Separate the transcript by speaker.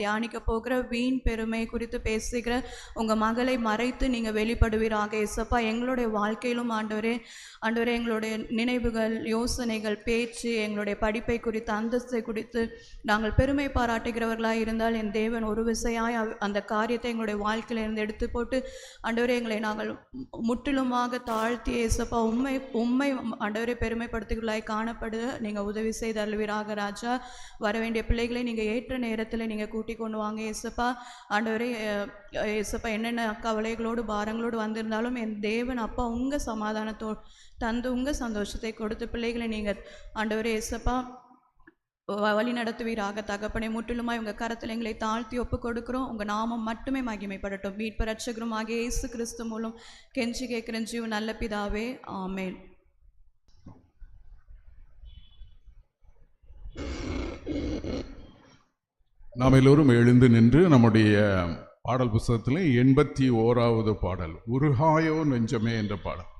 Speaker 1: தியானிக்க போகிற வீண் பெருமை குறித்து பேசுகிற உங்கள் மகளை மறைத்து நீங்கள் வெளிப்படுவீராக. ஏசப்பா எங்களுடைய வாழ்க்கையிலும் ஆண்டவரே ஆண்டவரே எங்களுடைய நினைவுகள் யோசனைகள் பேச்சு எங்களுடைய படிப்பை குறித்து அந்தஸ்தை குறித்து நாங்கள் பெருமை பாராட்டுகிறவர்களாய் இருந்தால் என் தேவன் ஒரு விசையாய் அந்த காரியத்தை எங்களுடைய வாழ்க்கையிலிருந்து எடுத்து போட்டு ஆண்டவரே எங்களை நாங்கள் முற்றிலுமாக தாழ்த்தி ஏசப்பா உண்மை உண்மை ஆண்டவரே பெருமைப்படுத்துகளாய் காணப்படு நீங்கள் உதவி செய்து அருள்வீராக ராஜா. வர வேண்டிய பிள்ளைகளை நீங்கள் ஏற்ற நேரத்தில் நீங்கள் கூட்டி கொண்டு வாங்க ஏசப்பா. ஆண்டவரே அஹ், ஏசப்பா என்னென்ன கவலைகளோடு பாரங்களோடு வந்திருந்தாலும் என் தேவன் அப்பா உங்க சமாதானத்தோ தந்து உங்க சந்தோஷத்தை கொடுத்து பிள்ளைகளை நீங்க ஆண்டவரே ஏசப்பா வ- வழி நடத்துவீராக. தகப்பனை முற்றிலுமாய் உங்கள் கரத்தில் எங்களை தாழ்த்தி ஒப்பு கொடுக்குறோம் உங்க நாமம் மட்டுமே மகிமைப்படட்டும். மீட்பு ரட்சகரும் ஆகிய இயேசு கிறிஸ்து மூலம் கெஞ்சி கேட்கிற ஜீவ நல்ல பிதாவே. ஆமேன்.
Speaker 2: நாம் எல்லோரும் எழுந்து நின்று நம்முடைய பாடல் புஸ்தகத்தில் எண்பத்தி ஓராவது பாடல் உருகாயோ நெஞ்சமே என்ற பாடல்.